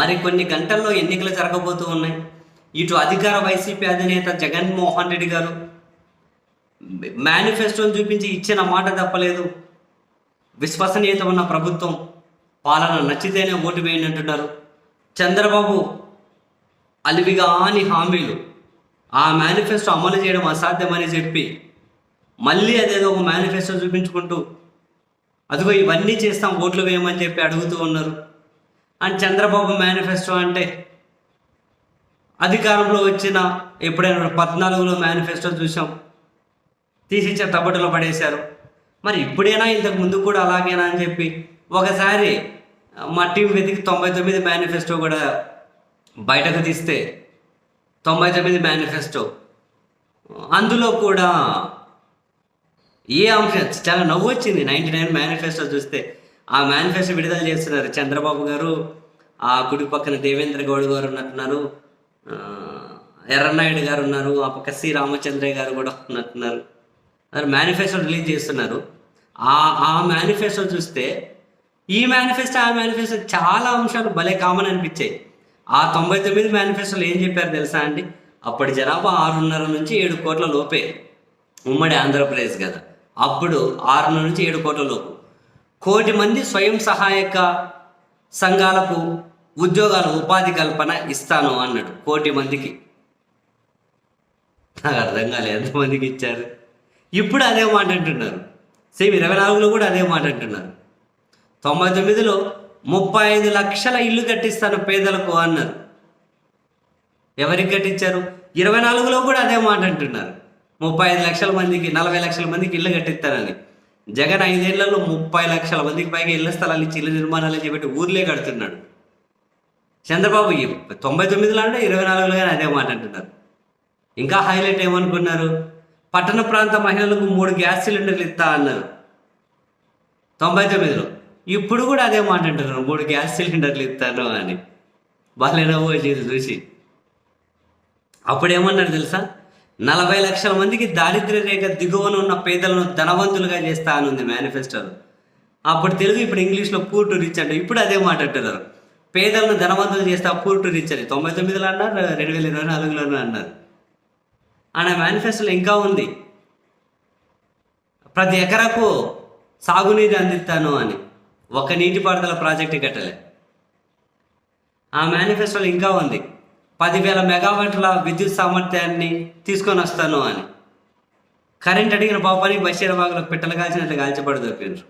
మరి కొన్ని గంటల్లో ఎన్నికలు జరగబోతూ ఉన్నాయి. ఇటు అధికార వైసీపీ అధినేత జగన్మోహన్ రెడ్డి గారు మేనిఫెస్టోని చూపించి ఇచ్చిన మాట తప్పలేదు. విశ్వసనీయత ఉన్న ప్రభుత్వం పాలన నచ్చితేనే ఓటు వేయండి అంటున్నారు. చంద్రబాబు అలివిగాని హామీలు ఆ మేనిఫెస్టో అమలు చేయడం అసాధ్యమని చెప్పి మళ్ళీ అదేదో ఒక మేనిఫెస్టో చూపించుకుంటూ అదిగో ఇవన్నీ చేస్తాం ఓట్లు వేయమని చెప్పి అడుగుతూ ఉన్నారు. అండ్ చంద్రబాబు మేనిఫెస్టో అంటే అధికారంలో వచ్చిన ఎప్పుడైనా పద్నాలుగులో మేనిఫెస్టో చూసాం. తీసిచ్చే తప్పటలో పడేశారు. మరి ఇప్పుడైనా ఇంతకు ముందు కూడా అలాగేనా అని చెప్పి ఒకసారి మా టీం వెతికి తొంభై తొమ్మిది మేనిఫెస్టో కూడా బయటకు తీస్తే తొంభై తొమ్మిది మేనిఫెస్టో. అందులో కూడా ఏ అంశం చాలా నవ్వు వచ్చింది. నైంటీ నైన్ మేనిఫెస్టో చూస్తే ఆ మేనిఫెస్టో విడుదల చేస్తున్నారు. చంద్రబాబు గారు ఆ కుడి పక్కన దేవేంద్ర గౌడ్ గారు ఉన్నట్టున్నారు. ఎర్రనాయుడు గారు ఉన్నారు. ఆ పక్క సి రామచంద్రయ్య గారు కూడా ఉన్నట్టున్నారు. మరి మేనిఫెస్టో రిలీజ్ చేస్తున్నారు. ఆ ఆ మేనిఫెస్టో చూస్తే ఈ మేనిఫెస్టో ఆ మేనిఫెస్టో చాలా అంశాలు భలే కామన్ అనిపించాయి. ఆ తొంభై తొమ్మిది మేనిఫెస్టోలు ఏం చెప్పారు తెలుసా అండి? అప్పటి జనాభా ఆరున్నర నుంచి ఏడు కోట్ల లోపే ఉమ్మడి ఆంధ్రప్రదేశ్ కదా. అప్పుడు ఆరున్నర నుంచి ఏడు కోట్ల లోపు. కోటి మంది స్వయం సహాయక సంఘాలకు ఉద్యోగాలు ఉపాధి కల్పన ఇస్తాను అన్నాడు కోటి మందికి. నాకు అర్థం కాలేదు ఎంతమందికి ఇచ్చారు. ఇప్పుడు అదే మాట అంటున్నారు. సేమ్ ఇరవై నాలుగులో కూడా అదే మాట అంటున్నారు. తొంభై తొమ్మిదిలో ముప్పై ఐదు లక్షల ఇల్లు కట్టిస్తాను పేదలకు అన్నారు. ఎవరికి కట్టించారు? ఇరవై నాలుగులో కూడా అదే మాట అంటున్నారు. ముప్పై ఐదు లక్షల మందికి నలభై లక్షల మందికి ఇల్లు కట్టిస్తానని. జగన్ ఐదేళ్ళలో ముప్పై లక్షల మందికి పైగా ఇళ్ళ స్థలాలు ఇచ్చి ఇళ్ళ నిర్మాణాలు చేపట్టి ఊర్లే కడుతున్నాడు. చంద్రబాబు తొంభై తొమ్మిదిలో అంటే ఇరవై నాలుగులో కానీ అదే మాట అంటున్నారు. ఇంకా హైలైట్ ఏమనుకున్నారు? పట్టణ ప్రాంత మహిళలకు మూడు గ్యాస్ సిలిండర్లు ఇస్తా అన్నారు. తొంభై తొమ్మిదిలో. ఇప్పుడు కూడా అదే మాట అంటున్నారు మూడు గ్యాస్ సిలిండర్లు ఇస్తాను అని. బాగాలేనో వచ్చింది చూసి. అప్పుడు ఏమన్నారు తెలుసా? నలభై లక్షల మందికి దారిద్ర్య రేఖ దిగువన ఉన్న పేదలను ధనవంతులుగా చేస్తా అని ఉంది మేనిఫెస్టోలో. అప్పుడు తెలుగు ఇప్పుడు ఇంగ్లీష్లో పూర్ టు రిచ్ అంటే ఇప్పుడు అదే మాట్లాడారు పేదలను ధనవంతులు చేస్తా పూర్ టు రిచ్ అని. తొంభై తొమ్మిదిలో అన్నారు రెండు వేల ఇరవై నాలుగులోనూ అన్నారు. అనే మేనిఫెస్టోలో ఇంకా ఉంది. ప్రతి ఎకరాకు సాగునీరు అందిస్తాను అని. ఒక నీటిపారుదల ప్రాజెక్టు కట్టలే. ఆ మేనిఫెస్టోలో ఇంకా ఉంది. పదివేల మెగావాట్ల విద్యుత్ సామర్థ్యాన్ని తీసుకొని వస్తాను అని. కరెంట్ అడిగిన పాపానికి బషీరాబాగ్లో పిట్టలు కాల్చినట్లు కాల్చబడి దొరికినారు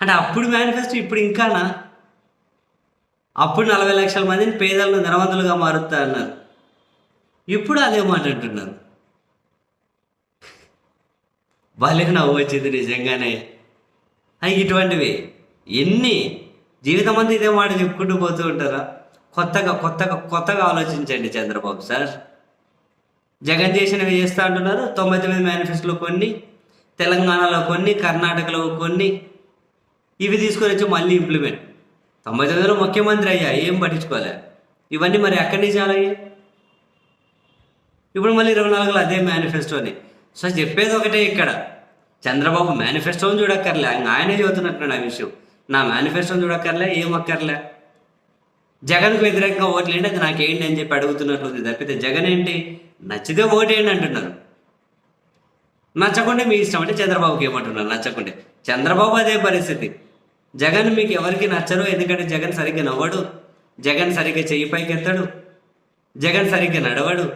అంటే అప్పుడు మేనిఫెస్టో ఇప్పుడు ఇంకానా? అప్పుడు నలభై లక్షల మందిని పేదలను ధనవంతులుగా మారుతా అన్నారు. ఇప్పుడు అదే మాట అంటున్నారు. భలే నవ్వు వచ్చింది నిజంగానే. ఇటువంటివి ఎన్ని జీవితం అంతా ఇదే మాట చెప్పుకుంటూ పోతూ ఉంటారా? కొత్తగా కొత్తగా కొత్తగా ఆలోచించండి చంద్రబాబు సార్. జగన్ చేసినవి చేస్తా అంటున్నారు? తొంభై తొమ్మిది మేనిఫెస్టోలో కొన్ని తెలంగాణలో కొన్ని కర్ణాటకలో కొన్ని ఇవి తీసుకొని వచ్చి మళ్ళీ ఇంప్లిమెంట్ తొంభై తొమ్మిదిలో ముఖ్యమంత్రి అయ్యా ఏం పట్టించుకోలే. ఇవన్నీ మరి ఎక్కడి నుంచి అయ్యాయి ఇప్పుడు మళ్ళీ ఇరవై నాలుగులో అదే మేనిఫెస్టోని. సో చెప్పేది ఒకటే ఇక్కడ. చంద్రబాబు మేనిఫెస్టోని చూడక్కర్లే. ఆయన ఆయనే చెబుతున్నట్టున్నాడు ఆ విషయం. నా మేనిఫెస్టోని చూడక్కర్లే ఏం అక్కర్లే. జగన్కు వ్యతిరేకంగా ఓట్లేంటి అది నాకేంటి అని చెప్పి అడుగుతున్నట్లుంది తప్పితే జగన్ ఏంటి? నచ్చితే ఓటేయండి అంటున్నారు. నచ్చకుండా మీ ఇష్టం అంటే చంద్రబాబుకి ఏమంటున్నారు? నచ్చకుంటే. చంద్రబాబు అదే పరిస్థితి. జగన్ మీకు ఎవరికి నచ్చరు ఎందుకంటే జగన్ సరిగ్గా నవ్వడు. జగన్ సరిగ్గా చెయ్యి పైకెత్తడు. జగన్ సరిగ్గా నడవడు.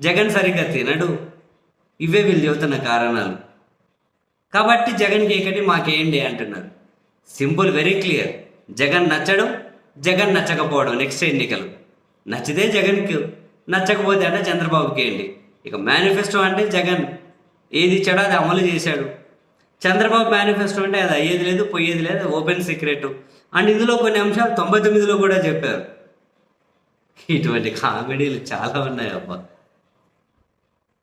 జగన్ సరిగ్గా తినడు. ఇవే వీళ్ళు చెబుతున్న కారణాలు. కాబట్టి జగన్కి ఏకటి మాకేంటి అంటున్నారు. Simple very clear. జగన్ నచ్చడం జగన్ నచ్చకపోవడం నెక్స్ట్ ఎన్నికలు. నచ్చితే జగన్కి నచ్చకపోతే అంటే చంద్రబాబుకి ఏంటి ఇక మేనిఫెస్టో అంటే జగన్. ఏది ఇచ్చాడో అది అమలు చేశాడు. చంద్రబాబు మేనిఫెస్టో అంటే అది అయ్యేది లేదు పోయేది లేదు ఓపెన్ సీక్రెట్ అండ్ ఇందులో కొన్ని అంశాలు తొంభై తొమ్మిదిలో కూడా చెప్పారు. ఇటువంటి కామెడీలు చాలా ఉన్నాయి అబ్బా